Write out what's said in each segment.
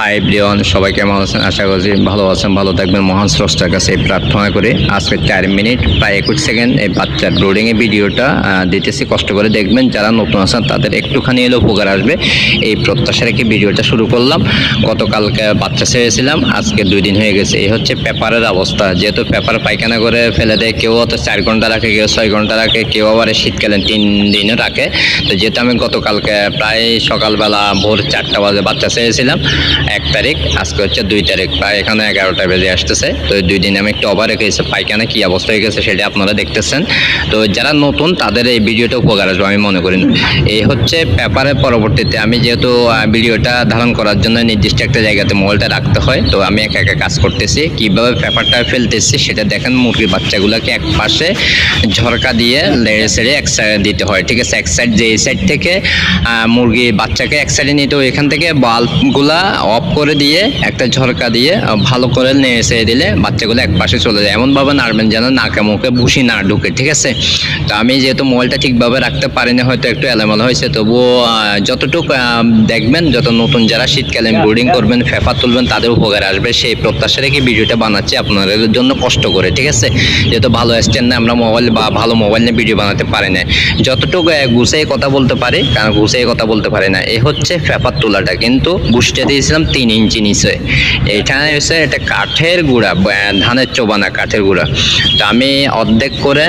High Brian সবাই কেমন আছেন? আশা করছি ভালো আছেন, ভালো থাকবেন। মহান স্রষ্টার কাছে এই প্রার্থনা করে। আজকে চার মিনিট, প্রায় একুশ সেকেন্ড এই বাচ্চার ব্রোডিংয়ের ভিডিওটা দিতেছি। কষ্ট করে দেখবেন, যারা নতুন আছেন, তাদের একটুখানি এলে উপকার আসবে। এই প্রত্যাশা রেখে ভিডিওটা শুরু করলাম। গতকালকে বাচ্চা ছেড়েছিলাম, আজকে দুই দিন হয়ে গেছে। এই হচ্ছে পেপারের অবস্থা। যেহেতু পেপার পায়খানা করে ফেলে দেয়, কেউ অত চার ঘণ্টা রাখে, কেউ ছয় ঘণ্টা রাখে, কেউ আবার শীতকালে তিন দিনও রাখে। তো যেহেতু আমি গতকালকে প্রায় সকালবেলা ভোর চারটা বাজে বাচ্চা ছেড়েছিলাম এক তারিখ আজকে হচ্ছে দুই তারিখ প্রায় এখানে এগারোটা বেজে আসতেছে। তো দুই দিন আমি একটু অবাক রেখেছি পায়খানা কি অবস্থা হয়ে গেছে সেটা আপনারা দেখতেছেন। তো যারা নতুন তাদের এই ভিডিওটা উপকার আসবে আমি মনে করি এই হচ্ছে পেপারের পরবর্তীতে আমি যেহেতু ভিডিওটা ধারণ করার জন্য নির্দিষ্ট একটা জায়গাতে মোবাইলটা রাখতে হয় তো আমি একা একা কাজ করতেছি। কীভাবে পেপারটা ফেলতেছি সেটা দেখেন মুরগির বাচ্চাগুলোকে এক পাশে ঝরকা দিয়ে লেড়ে ছেড়ে এক সাইডে দিতে হয় ঠিক আছে? এক সাইড যে এই সাইড থেকে আহ, মুরগি বাচ্চাকে এক সাইডে নিতে এখান থেকে বাল্বগুলা অফ করে দিয়ে একটা ঝরকা দিয়ে ভালো করে নেড়ে দিলে বাচ্চাগুলো এক পাশে চলে যায়। এমনভাবে নাড়বেন যেন নাকে মুখে ভুসি না ঢুকে ঠিক আছে? তো আমি যেহেতু মোবাইলটা ঠিকভাবে রাখতে পারিনি হয়তো একটু এলোমেলো হয়েছে তবুও যতটুকু দেখবেন যত নতুন যারা শীতকালে বোর্ডিং করবেন ফেফা তুলবেন তাদের উপকার আসবে। সেই প্রত্যাশা রেখে ভিডিওটা বানাচ্ছি আপনাদের জন্য কষ্ট করে ঠিক আছে? যেহেতু ভালো স্ট্যান্ডে আমরা মোবাইল বা ভালো মোবাইল নিয়ে ভিডিও বানাতে পারি না। যতটুকু গুছিয়ে কথা বলতে পারি কারণ গুছিয়ে কথা বলতে পারি না এ হচ্ছে ফেফার তোলাটা। কিন্তু বুঝতে দিয়েছিলাম তিন ইঞ্চি নিচে। এইখানে হচ্ছে এটা কাঠের গুঁড়া ধানের চোবানা কাঠের গুঁড়া। তো আমি অর্ধেক করে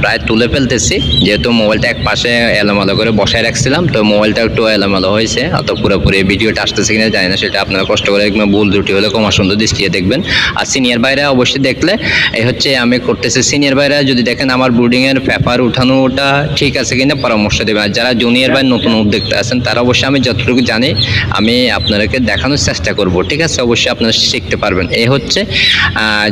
প্রায় তুলে ফেলতেছি। যেহেতু মোবাইলটা এক পাশে এলোমেলো করে বসায় রাখছিলাম, তো মোবাইলটা একটু এলোমেলো হয়েছে। অত পুরোপুরি ভিডিওটা আসতেছে কিনা জানি না, সেটা আপনারা কষ্ট করে একদম ভুল ত্রুটি হলে কমা সুন্দর দৃষ্টিতে দেখবেন। আর সিনিয়র বাইরে অবশ্যই দেখলে, এই হচ্ছে আমি করতেছি, সিনিয়র বাইরে যদি দেখেন আমার ব্রুডিংয়ের পেপার উঠানোটা ঠিক আছে কিনা পরামর্শ দেবেন। আর যারা জুনিয়র বাইরে নতুন উদ্যোক্তা আছেন, তারা অবশ্যই আমি যতটুকু জানি, আমি আপনাদেরকে দেখানোর চেষ্টা করব, ঠিক আছে? অবশ্যই আপনারা শিখতে পারবেন। এই হচ্ছে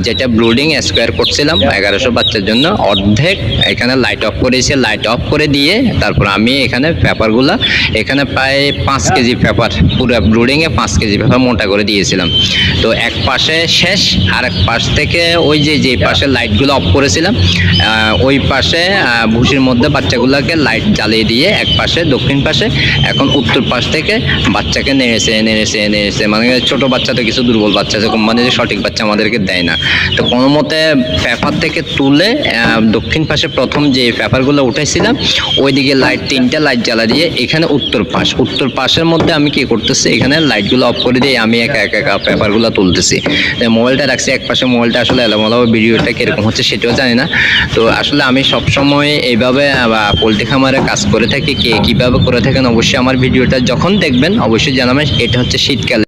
যেটা ব্লুডিং স্কোয়ার করছিলাম, এগারোশো বাচ্চার জন্য। অর্ধেক এখানে লাইট অফ করেছি লাইট অফ করে দিয়ে তারপর আমি এখানে পেপারগুলো, এখানে প্রায় পাঁচ কেজি পেপার, পুরো ব্লুডিংয়ে পাঁচ কেজি পেপার মোটা করে দিয়েছিলাম। তো এক পাশে শেষ, আর এক পাশ থেকে ওই যে যে পাশে লাইটগুলো অফ করেছিলাম ওই পাশে ভুসির মধ্যে বাচ্চাগুলোকে লাইট জ্বালিয়ে দিয়ে এক পাশে, দক্ষিণ পাশে, এখন উত্তর পাশ থেকে বাচ্চাকে নেড়েছে নেড়েছে নেড়েছে মানে ছোট বাচ্চা তো কিছু দুর্বল বাচ্চা আছে যে সঠিক বাচ্চা আমাদেরকে দেয় না। তো কোনো মতে পেপার থেকে তুলে দক্ষিণ পাশে প্রথম যে পেপারগুলো উঠেছিলাম ওইদিকে লাইট তিনটা লাইট জ্বালা দিয়ে এখানে উত্তর পাশ। উত্তর পাশের মধ্যে আমি কি করতেছি, এখানে লাইটগুলো অফ করে দিয়ে আমি একা একা একা পেপারগুলো তুলতেছি। মোবাইলটা রাখছি, এক পাশে মোবাইলটা আসলে এলোমেলো ভিডিওটা কীরকম হচ্ছে সেটাও জানি না। তো আসলে আমি সবসময় এইভাবে পোলট্রি খামারে কাজ করে থাকি, কে কীভাবে করে থাকেন অবশ্যই আমার ভিডিওটা যখন দেখবেন অবশ্যই জানাবেন। এটা হচ্ছে শীতকাল।